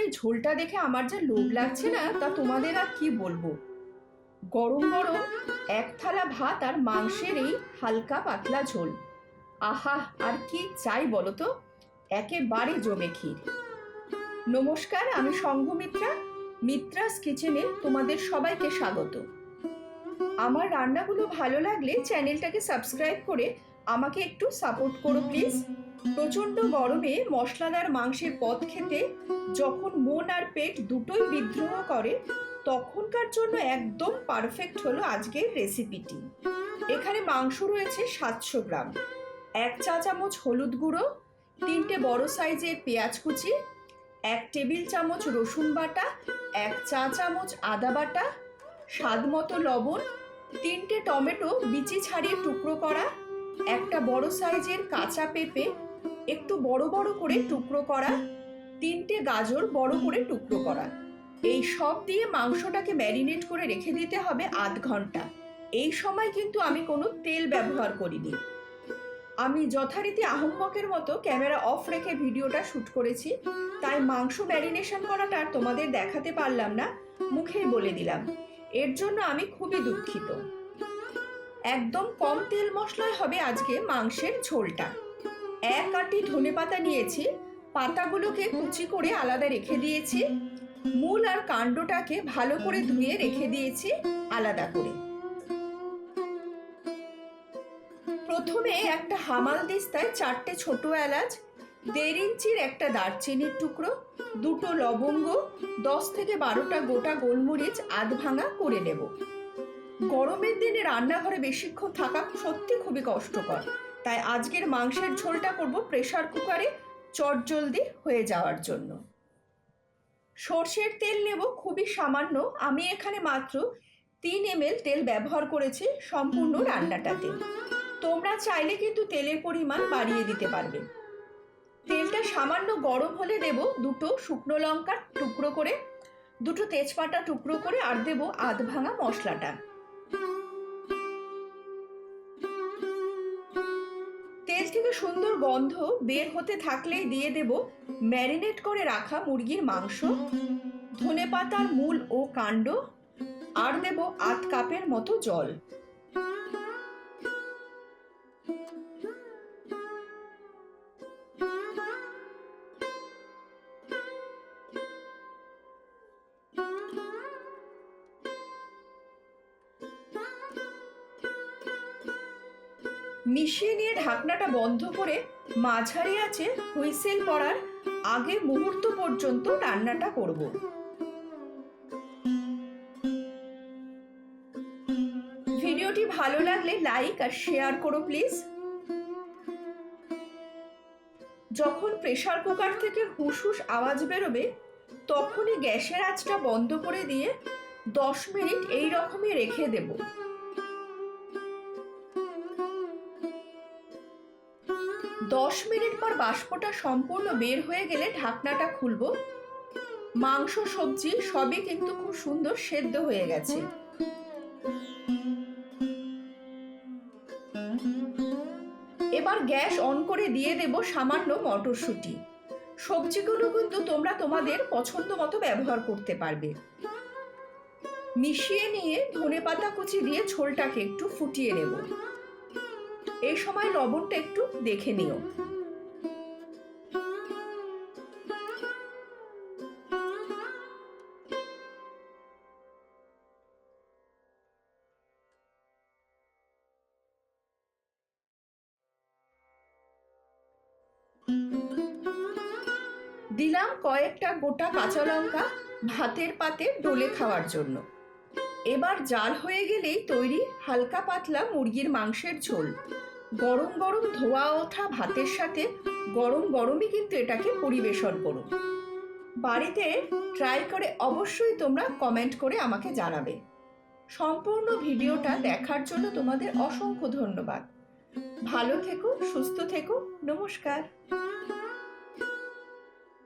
এই ঝোলটা দেখে আমার যা লোভ লাগছে না, তা তোমাদের আর কি বলব? গরম গরম এক থালা ভাত আর মাংসের এই হালকা পাতলা ঝোল। আহা, আর কি চাই বলো তো? একেবারে জমে ক্ষীর। নমস্কার, আমি সংঘমিত্রা মিত্রাস কিচেনে তোমাদের সবাইকে স্বাগত। আমার রান্নাগুলো ভালো লাগলে চ্যানেলটাকে সাবস্ক্রাইব করে আমাকে একটু সাপোর্ট করো, প্লিজ। প্রচণ্ড গরমে মশলাদার মাংসের পদ খেতে যখন মন আর পেট দুটোই বিদ্রোহ করে, তখনকার জন্য একদম পারফেক্ট হলো আজকের রেসিপিটি এখানে মাংস রয়েছে সাতশো গ্রাম। এক চা চামচ হলুদ গুঁড়ো, তিনটে বড় সাইজের পেঁয়াজ কুচি, এক টেবিল চামচ রসুন বাটা, এক চা চামচ আদা বাটা, স্বাদ মতো লবণ, তিনটে টমেটো বিচি ছাড়িয়ে টুকরো করা, একটা বড় সাইজের কাঁচা পেঁপে একটু বড় বড় করে টুকরো করা, তিনটে গাজর বড় করে টুকরো করা। এই সব দিয়ে মাংসটাকে ম্যারিনেট করে রেখে দিতে হবে আধ ঘণ্টা। এই সময় কিন্তু আমি কোনো তেল ব্যবহার করিনি। আমি যথারীতি আহম্মকের মতো ক্যামেরা অফ রেখে ভিডিওটা শ্যুট করেছি, তাই মাংস ম্যারিনেশন করাটা আর তোমাদের দেখাতে পারলাম না, মুখেই বলে দিলাম। এর জন্য আমি খুবই দুঃখিত। একদম কম তেল মশলায় হবে আজকে মাংসের ঝোলটা। এক আটি ধনে পাতা নিয়েছি, পাতাগুলোকে কুচি করে আলাদা রেখে দিয়েছি, মূল আর কাণ্ডটাকে ভালো করে ধুয়ে রেখে দিয়েছি আলাদা করে। প্রথমে একটা হামাল দিস্তায় চারটে ছোট এলাচ, দেড় ইঞ্চির একটা দারচিনির টুকরো, দুটো লবঙ্গ, দশ থেকে বারোটা গোটা গোলমরিচ আধ ভাঙা করে নেব। গরমের দিনে রান্নাঘরে বেশিক্ষণ থাকা সত্যি খুবই কষ্টকর। তাই আজকের মাংসের ঝোলটা করব প্রেসার কুকারে চটজলদি হয়ে যাওয়ার জন্য। সর্ষের তেল নেব খুবই সামান্য। আমি এখানে মাত্র তিন এম তেল ব্যবহার করেছি সম্পূর্ণ রান্নাটাতে। তোমরা চাইলে কিন্তু তেলের পরিমাণ বাড়িয়ে দিতে পারবে। তেলটা সামান্য গরম হলে দেব দুটো শুকনো লঙ্কার টুকরো করে, দুটো তেজপাতা টুকরো করে, আর দেব আধ ভাঙা মশলাটা। থেকে সুন্দর গন্ধ বের হতে থাকলেই দিয়ে দেব ম্যারিনেট করে রাখা মুরগির মাংস ধনে পাতার মূল ও কাণ্ড, আর দেব আধ কাপের মতো জল। মিশিয়ে নিয়ে ঢাকনাটা বন্ধ করে মাঝারি আছে হুইসেল পড়ার আগে মুহূর্ত পর্যন্ত রান্নাটা করব। ভিডিওটি ভালো লাগলে লাইক আর শেয়ার করো, প্লিজ। যখন প্রেসার কুকার থেকে হুসহুস আওয়াজ বেরোবে, তখনই গ্যাসের আঁচটা বন্ধ করে দিয়ে দশ মিনিট এই রকমই রেখে দেবো। দশ মিনিট পর বাষ্পটা সম্পূর্ণ বের হয়ে গেলে ঢাকনাটা খুলব। মাংস, সবজি সবই কিন্তু খুব সুন্দর সেদ্ধ হয়ে গেছে। এবার গ্যাস অন করে দিয়ে দেব সামান্য মটরশুঁটি। সবজিগুলো কিন্তু তোমরা তোমাদের পছন্দ মতো ব্যবহার করতে পারবে। মিশিয়ে নিয়ে ধনে পাতা কুচি দিয়ে ঝোলটাকে একটু ফুটিয়ে নেব। এই সময় লবণটা একটু দেখে নিও। দিলাম কয়েকটা গোটা কাঁচা লঙ্কা ভাতের পাতে ডলে খাওয়ার জন্য। এবার জাল হয়ে গেলেই তৈরি হালকা পাতলা মুরগির মাংসের ঝোল। গরম গরম ধোয়া ওঠা ভাতের সাথে গরম গরমই কিন্তু এটাকে পরিবেশন করুন বাড়িতে ট্রাই করে অবশ্যই তোমরা কমেন্ট করে আমাকে জানাবে। সম্পূর্ণ ভিডিওটা দেখার জন্য তোমাদের অসংখ্য ধন্যবাদ। ভালো থেকো, সুস্থ থেকো, নমস্কার।